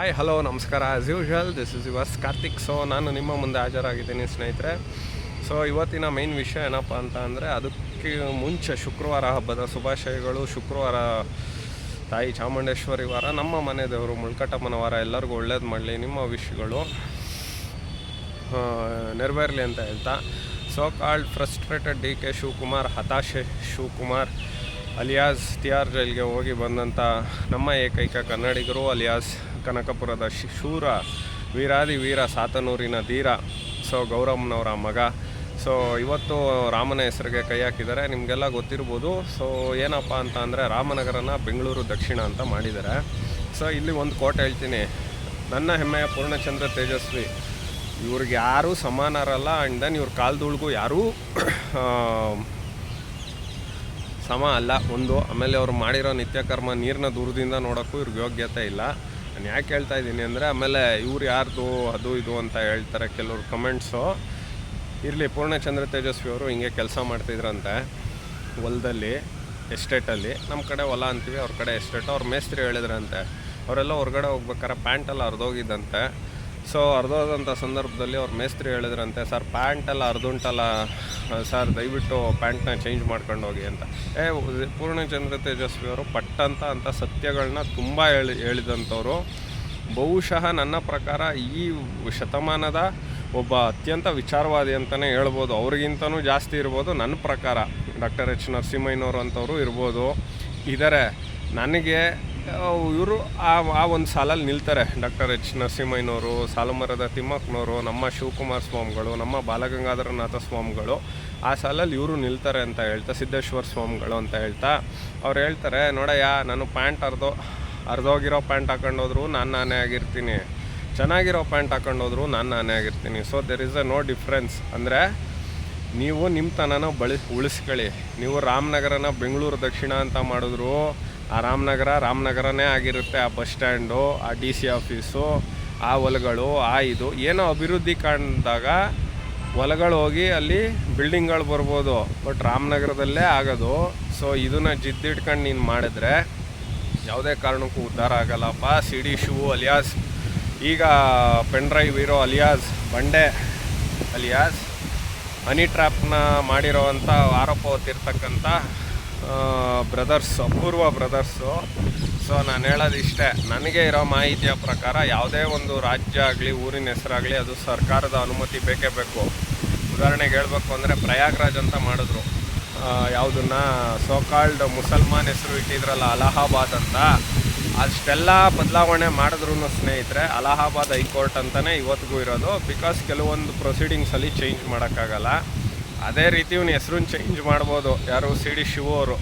Hi hello ನಮಸ್ಕಾರ. As usual this is yours Karthik. So ನಾನು ನಿಮ್ಮ ಮುಂದೆ ಹಾಜರಾಗಿದ್ದೀನಿ, ಸ್ನೇಹಿತರೆ. ಸೊ ಇವತ್ತಿನ ಮೇನ್ ವಿಷಯ ಏನಪ್ಪ ಅಂತ ಅಂದರೆ, ಅದಕ್ಕೆ ಮುಂಚೆ ಶುಕ್ರವಾರ ಹಬ್ಬದ ಶುಭಾಶಯಗಳು. ಶುಕ್ರವಾರ ತಾಯಿ ಚಾಮುಂಡೇಶ್ವರಿ ವಾರ, ನಮ್ಮ ಮನೆ ದೇವರು ಮುಳ್ಕಟ್ಟಮ್ಮನ ವಾರ, ಎಲ್ಲರಿಗೂ ಒಳ್ಳೇದು ಮಾಡಲಿ, ನಿಮ್ಮ ವಿಷಯಗಳು ನೆರವೇರಲಿ ಅಂತ ಹೇಳ್ತಾ. So called frustrated D K Shivakumar, ಹತಾಶೆ ಶಿವಕುಮಾರ್, ಅಲಿಯಾಸ್ ತಿಹಾರ್ ಜೈಲ್ಗೆ ಹೋಗಿ ಬಂದಂಥ ನಮ್ಮ ಏಕೈಕ ಕನ್ನಡಿಗರು, ಅಲಿಯಾಸ್ ಕನಕಪುರದ ಶೂರ ವೀರಾದಿ ವೀರ ಸಾತನೂರಿನ ಧೀರ. ಸೊ, ಗೌರಮ್ಮನವರ ಮಗ. ಸೊ, ಇವತ್ತು ರಾಮನ ಹೆಸರಿಗೆ ಕೈ ಹಾಕಿದ್ದಾರೆ. ನಿಮಗೆಲ್ಲ ಗೊತ್ತಿರ್ಬೋದು. ಸೊ, ಏನಪ್ಪ ಅಂತ ಅಂದರೆ ರಾಮನಗರನ ಬೆಂಗಳೂರು ದಕ್ಷಿಣ ಅಂತ ಮಾಡಿದ್ದಾರೆ. ಸೊ, ಇಲ್ಲಿ ಒಂದು ಕೋಟ್ ಹೇಳ್ತೀನಿ. ನನ್ನ ಹೆಮ್ಮೆಯ ಪೂರ್ಣಚಂದ್ರ ತೇಜಸ್ವಿ. ಇವ್ರಿಗೆ ಯಾರೂ ಸಮಾನರಲ್ಲ. ಆ್ಯಂಡ್ ದೆನ್ ಇವ್ರ ಕಾಲ್ದೊಳಗೂ ಯಾರೂ ಸಮ ಅಲ್ಲ. ಒಂದು, ಆಮೇಲೆ ಅವ್ರು ಮಾಡಿರೋ ನಿತ್ಯಕರ್ಮ ನೀರಿನ ದೂರದಿಂದ ನೋಡೋಕ್ಕೂ ಇವ್ರಿಗೆ ಯೋಗ್ಯತೆ ಇಲ್ಲ. ನಾನು ಯಾಕೆ ಹೇಳ್ತಾ ಇದ್ದೀನಿ ಅಂದರೆ ಆಮೇಲೆ ಇವ್ರು ಯಾರ್ದು ಅದು ಇದು ಅಂತ ಹೇಳ್ತಾರೆ ಕೆಲವ್ರು ಕಮೆಂಟ್ಸು. ಇರಲಿ, ಪೂರ್ಣಚಂದ್ರ ತೇಜಸ್ವಿ ಅವರು ಹಿಂಗೆ ಕೆಲಸ ಮಾಡ್ತಿದ್ರಂತೆ ಹೊಲದಲ್ಲಿ, ಎಸ್ಟೇಟಲ್ಲಿ. ನಮ್ಮ ಕಡೆ ಹೊಲ ಅಂತೀವಿ, ಅವ್ರ ಕಡೆ ಎಸ್ಟೇಟ್. ಅವ್ರ ಮೇಸ್ತ್ರಿ ಹೇಳಿದ್ರಂತೆ, ಅವರೆಲ್ಲ ಹೊರಗಡೆ ಹೋಗ್ಬೇಕಾರೆ ಪ್ಯಾಂಟೆಲ್ಲ ಹರಿದೋಗಿದ್ದಂತೆ. ಸೊ ಹರಿದೋದಂಥ ಸಂದರ್ಭದಲ್ಲಿ ಅವ್ರ ಮೇಸ್ತ್ರಿ ಹೇಳಿದ್ರಂತೆ, ಸರ್, ಪ್ಯಾಂಟೆಲ್ಲ ಅರ್ಧುಂಟಲ್ಲ, ಸರ್, ದಯವಿಟ್ಟು ಪ್ಯಾಂಟ್ನ ಚೇಂಜ್ ಮಾಡ್ಕೊಂಡು ಹೋಗಿ ಅಂತ. ಏ ಪೂರ್ಣಚಂದ್ರ ತೇಜಸ್ವಿ ಅವರು ಪಟ್ಟಂತ ಅಂಥ ಸತ್ಯಗಳನ್ನ ತುಂಬ ಹೇಳಿ, ಹೇಳಿದಂಥವ್ರು. ಬಹುಶಃ ನನ್ನ ಪ್ರಕಾರ ಈ ಶತಮಾನದ ಒಬ್ಬ ಅತ್ಯಂತ ವಿಚಾರವಾದಿ ಅಂತಲೇ ಹೇಳ್ಬೋದು. ಅವ್ರಿಗಿಂತನೂ ಜಾಸ್ತಿ ಇರ್ಬೋದು. ನನ್ನ ಪ್ರಕಾರ ಡಾಕ್ಟರ್ ಎಚ್ ನರಸಿಂಹಯ್ಯನವರು ಅಂಥವ್ರು ಇರ್ಬೋದು. ಇದರೆ, ನನಗೆ ಇವರು ಆ ಆ ಒಂದು ಸಾಲಲ್ಲಿ ನಿಲ್ತಾರೆ. Doctor H. ನರಸಿಂಹಯ್ಯನವರು, ಸಾಲುಮರದ ತಿಮ್ಮಕ್ಕನವರು ನಮ್ಮ ಶಿವಕುಮಾರ ಸ್ವಾಮಿಗಳು, ನಮ್ಮ ಬಾಲಗಂಗಾಧರನಾಥ ಸ್ವಾಮಿಗಳು, ಆ ಸಾಲಲ್ಲಿ ಇವರು ನಿಲ್ತಾರೆ ಅಂತ ಹೇಳ್ತಾ, ಸಿದ್ದೇಶ್ವರ ಸ್ವಾಮಿಗಳು ಅಂತ ಹೇಳ್ತಾ, ಅವ್ರು ಹೇಳ್ತಾರೆ, ನೋಡಯ್ಯ, ನಾನು ಪ್ಯಾಂಟ್ ಅರ್ಧ ಅರ್ಧೋಗಿರೋ ಪ್ಯಾಂಟ್ ಹಾಕೊಂಡೋದ್ರು ನಾನು ನಾನೇ ಆಗಿರ್ತೀನಿ. ಚೆನ್ನಾಗಿರೋ ಪ್ಯಾಂಟ್ ಹಾಕೊಂಡೋದ್ರು ನಾನು ನಾನೇ ಆಗಿರ್ತೀನಿ. So there is a no difference ಅಂದರೆ ನೀವು ನಿಮ್ಮ ತನನ ಬಳಿ ಉಳಿಸ್ಕೊಳ್ಳಿ. ನೀವು ರಾಮನಗರನ ಬೆಂಗಳೂರು ದಕ್ಷಿಣ ಅಂತ ಮಾಡಿದ್ರು ಆ ರಾಮನಗರ ರಾಮನಗರನೇ ಆಗಿರುತ್ತೆ ಆ ಬಸ್ ಸ್ಟ್ಯಾಂಡು, ಆ ಡಿ ಸಿ ಆಫೀಸು, ಆ ಹೊಲಗಳು, ಆ ಇದು. ಏನೋ ಅಭಿವೃದ್ಧಿ ಕಾಣಿದಾಗ ಹೊಲಗಳು ಹೋಗಿ ಅಲ್ಲಿ ಬಿಲ್ಡಿಂಗ್ಗಳು ಬರ್ಬೋದು. ಬಟ್ ರಾಮನಗರದಲ್ಲೇ ಆಗೋದು. ಸೊ ಇದನ್ನು ಜಿದ್ದಿಟ್ಕೊಂಡು ನೀನು ಮಾಡಿದ್ರೆ ಯಾವುದೇ ಕಾರಣಕ್ಕೂ ಉದ್ಧಾರ ಆಗಲ್ಲಪ್ಪ. ಸಿ ಡಿ ಶೂ, ಅಲಿಯಾಸ್. ಈಗ ಪೆನ್ ಡ್ರೈವ್ ಇರೋ ಅಲಿಯಾಸ್, ಬಂಡೆ ಅಲಿಯಾಸ್. ಮನಿ ಟ್ರ್ಯಾಪ್ನ ಮಾಡಿರೋವಂಥ ಆರೋಪ ಹೊತ್ತಿರ್ತಕ್ಕಂಥ ಬ್ರದರ್ಸ್ ಅಪೂರ್ವ ಬ್ರದರ್ಸು ಸೊ ನಾನು ಹೇಳೋದು ಇಷ್ಟೇ. ನನಗೆ ಇರೋ ಮಾಹಿತಿಯ ಪ್ರಕಾರ ಯಾವುದೇ ಒಂದು ರಾಜ್ಯ ಆಗಲಿ, ಊರಿನ ಹೆಸರಾಗಲಿ ಅದು ಸರ್ಕಾರದ ಅನುಮತಿ ಬೇಕೇ ಬೇಕು. ಉದಾಹರಣೆಗೆ ಹೇಳಬೇಕು ಅಂದರೆ ಪ್ರಯಾಗ್ರಾಜ್ ಅಂತ ಮಾಡಿದ್ರು. ಯಾವುದನ್ನ ಸೋಕಾಲ್ಡ್ ಮುಸಲ್ಮಾನ್ ಹೆಸರು ಇಟ್ಟಿದ್ರಲ್ಲ, ಅಲಹಾಬಾದ್ ಅಂತ. ಅಷ್ಟೆಲ್ಲ ಬದಲಾವಣೆ ಮಾಡಿದ್ರು ಸ್ನೇಹಿತರೆ, ಅಲಹಾಬಾದ್ ಹೈಕೋರ್ಟ್ ಅಂತಲೇ ಇವತ್ತಿಗೂ ಇರೋದು. ಬಿಕಾಸ್ ಕೆಲವೊಂದು ಪ್ರೊಸೀಡಿಂಗ್ಸಲ್ಲಿ ಚೇಂಜ್ ಮಾಡೋಕ್ಕಾಗಲ್ಲ. ಅದೇ ರೀತಿ ಇವನು ಹೆಸ್ರನ್ನ ಚೇಂಜ್ ಮಾಡ್ಬೋದು. ಯಾರು ಸಿ ಡಿ ಶಿವು ಅವರು.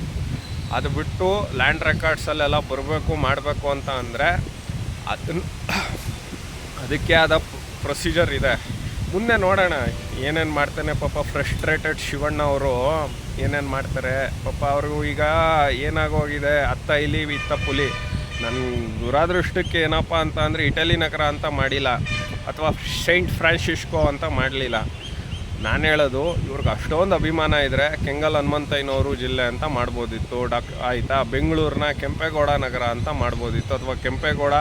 ಅದು ಬಿಟ್ಟು ಲ್ಯಾಂಡ್ ರೆಕಾರ್ಡ್ಸಲ್ಲೆಲ್ಲ ಬರಬೇಕು, ಮಾಡಬೇಕು ಅಂತ ಅಂದರೆ ಅದನ್ನ ಅದಕ್ಕೆ ಆದ ಪ್ರೊಸೀಜರ್ ಇದೆ. ಮುಂದೆ ನೋಡೋಣ, ಏನೇನು ಮಾಡ್ತಾನೆ ಪಾಪ ಫ್ರಸ್ಟ್ರೇಟೆಡ್ ಶಿವಣ್ಣ ಅವರು, ಏನೇನು ಮಾಡ್ತಾರೆ. ಪಾಪ ಅವ್ರಿಗೂ ಈಗ ಏನಾಗೋಗಿದೆ ಅತ್ತ ಇಲಿ ಇತ್ತ ಪುಲಿ. ನನ್ನ ದುರಾದೃಷ್ಟಕ್ಕೆ ಏನಪ್ಪ ಅಂತ ಅಂದರೆ ಇಟಲಿ ನಗರ ಅಂತ ಮಾಡಿಲ್ಲ. ಅಥವಾ ಸೈಂಟ್ ಫ್ರಾನ್ಸಿಸ್ಕೋ ಅಂತ ಮಾಡಲಿಲ್ಲ. ನಾನು ಹೇಳೋದು, ಇವ್ರಿಗೆ ಅಷ್ಟೊಂದು ಅಭಿಮಾನ ಇದ್ದರೆ ಕೆಂಗಲ್ ಹನುಮಂತಯ್ಯನವರು ಜಿಲ್ಲೆ ಅಂತ ಮಾಡ್ಬೋದಿತ್ತು. ಡಾಕ್, ಆಯಿತಾ? ಬೆಂಗಳೂರಿನ ಕೆಂಪೇಗೌಡ ನಗರ ಅಂತ ಮಾಡ್ಬೋದಿತ್ತು. ಅಥವಾ ಕೆಂಪೇಗೌಡ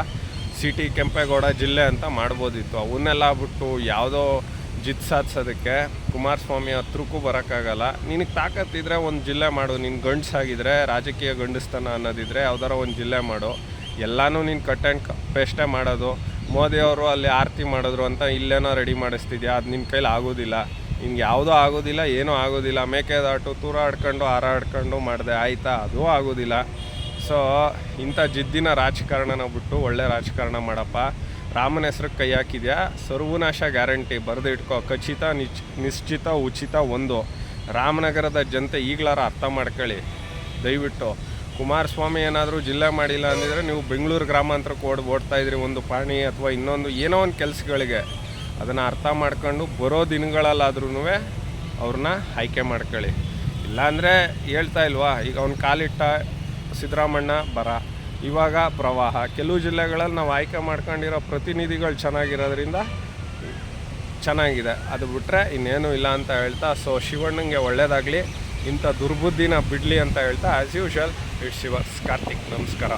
ಸಿಟಿ, ಕೆಂಪೇಗೌಡ ಜಿಲ್ಲೆ ಅಂತ ಮಾಡ್ಬೋದಿತ್ತು. ಅವನ್ನೆಲ್ಲ ಬಿಟ್ಟು ಯಾವುದೋ ಜಿತ್ ಸಾಧಿಸೋದಕ್ಕೆ ಕುಮಾರಸ್ವಾಮಿ ಹತ್ರಕ್ಕೂ ಬರೋಕ್ಕಾಗಲ್ಲ. ನಿನಗೆ ತಾಕತ್ತಿದ್ರೆ ಒಂದು ಜಿಲ್ಲೆ ಮಾಡು. ನಿನ್ನ ಗಂಡಸಾಗಿದ್ರೆ, ರಾಜಕೀಯ ಗಂಡಸ್ತನ ಅನ್ನೋದಿದ್ರೆ ಯಾವ್ದಾರ ಒಂದು ಜಿಲ್ಲೆ ಮಾಡು. ಎಲ್ಲನೂ ನೀನು ಕಟ್ ಆ್ಯಂಡ್ ಪೇಸ್ಟೇ ಮಾಡೋದು. ಮೋದಿಯವರು ಅಲ್ಲಿ ಆರತಿ ಮಾಡಿದ್ರು ಅಂತ ಇಲ್ಲೇನೋ ರೆಡಿ ಮಾಡಿಸ್ತಿದ್ಯಾ? ಅದು ನಿನ್ನ ಕೈಲಿ ಆಗೋದಿಲ್ಲ. ನಿನ್ಗೆ ಯಾವುದೂ ಆಗೋದಿಲ್ಲ, ಏನೂ ಆಗೋದಿಲ್ಲ. ಮೇಕೆದಾಟು ತೂರಾಡ್ಕೊಂಡು ಹಾರಾಡ್ಕೊಂಡು ಮಾಡಿದೆ, ಆಯಿತಾ? ಅದೂ ಆಗೋದಿಲ್ಲ. ಸೊ ಇಂಥ ಜಿದ್ದಿನ ರಾಜಕಾರಣನ ಬಿಟ್ಟು ಒಳ್ಳೆ ರಾಜಕಾರಣ ಮಾಡಪ್ಪ. ರಾಮನ ಹೆಸ್ರಿಗೆ ಕೈ ಹಾಕಿದ್ಯಾ? ಸರ್ವನಾಶ ಗ್ಯಾರಂಟಿ. ಬರೆದು ಇಟ್ಕೋ. ಖಚಿತ, ನಿಚ್, ನಿಶ್ಚಿತ, ಉಚಿತ ಒಂದು. ರಾಮನಗರದ ಜನತೆ ಈಗಲಾರ ಅರ್ಥ ಮಾಡ್ಕೊಳ್ಳಿ. ದಯವಿಟ್ಟು. ಕುಮಾರಸ್ವಾಮಿ ಏನಾದರೂ ಜಿಲ್ಲೆ ಮಾಡಿಲ್ಲ ಅಂದಿದ್ರೆ ನೀವು ಬೆಂಗಳೂರು ಗ್ರಾಮಾಂತರಕ್ಕೆ ಓಡ್, ಓಡ್ತಾ ಇದ್ರಿ. ಒಂದು ಪಾಣಿ ಅಥವಾ ಇನ್ನೊಂದು ಏನೋ ಒಂದು ಕೆಲಸಗಳಿಗೆ. ಅದನ್ನು ಅರ್ಥ ಮಾಡ್ಕೊಂಡು ಬರೋ ದಿನಗಳಲ್ಲಾದ್ರೂ ಅವ್ರನ್ನ ಆಯ್ಕೆ ಮಾಡ್ಕೊಳ್ಳಿ. ಇಲ್ಲಾಂದರೆ ಹೇಳ್ತಾ ಇಲ್ವಾ, ಈಗ ಅವ್ನು ಕಾಲಿಟ್ಟ ಸಿದ್ದರಾಮಣ್ಣ ಬರ. ಇವಾಗ ಪ್ರವಾಹ. ಕೆಲವು ಜಿಲ್ಲೆಗಳಲ್ಲಿ ನಾವು ಆಯ್ಕೆ ಮಾಡ್ಕೊಂಡಿರೋ ಪ್ರತಿನಿಧಿಗಳು ಚೆನ್ನಾಗಿರೋದ್ರಿಂದ ಚೆನ್ನಾಗಿದೆ. ಅದು ಬಿಟ್ಟರೆ ಇನ್ನೇನು ಇಲ್ಲ ಅಂತ ಹೇಳ್ತಾ ಸೊ ಶಿವಣ್ಣಂಗೆ ಒಳ್ಳೇದಾಗಲಿ, ಇಂಥ ದುರ್ಬುದ್ಧಿನ ಬಿಡಲಿ ಅಂತ ಹೇಳ್ತಾ as usual it's Shiva's Karthik, ನಮಸ್ಕಾರ.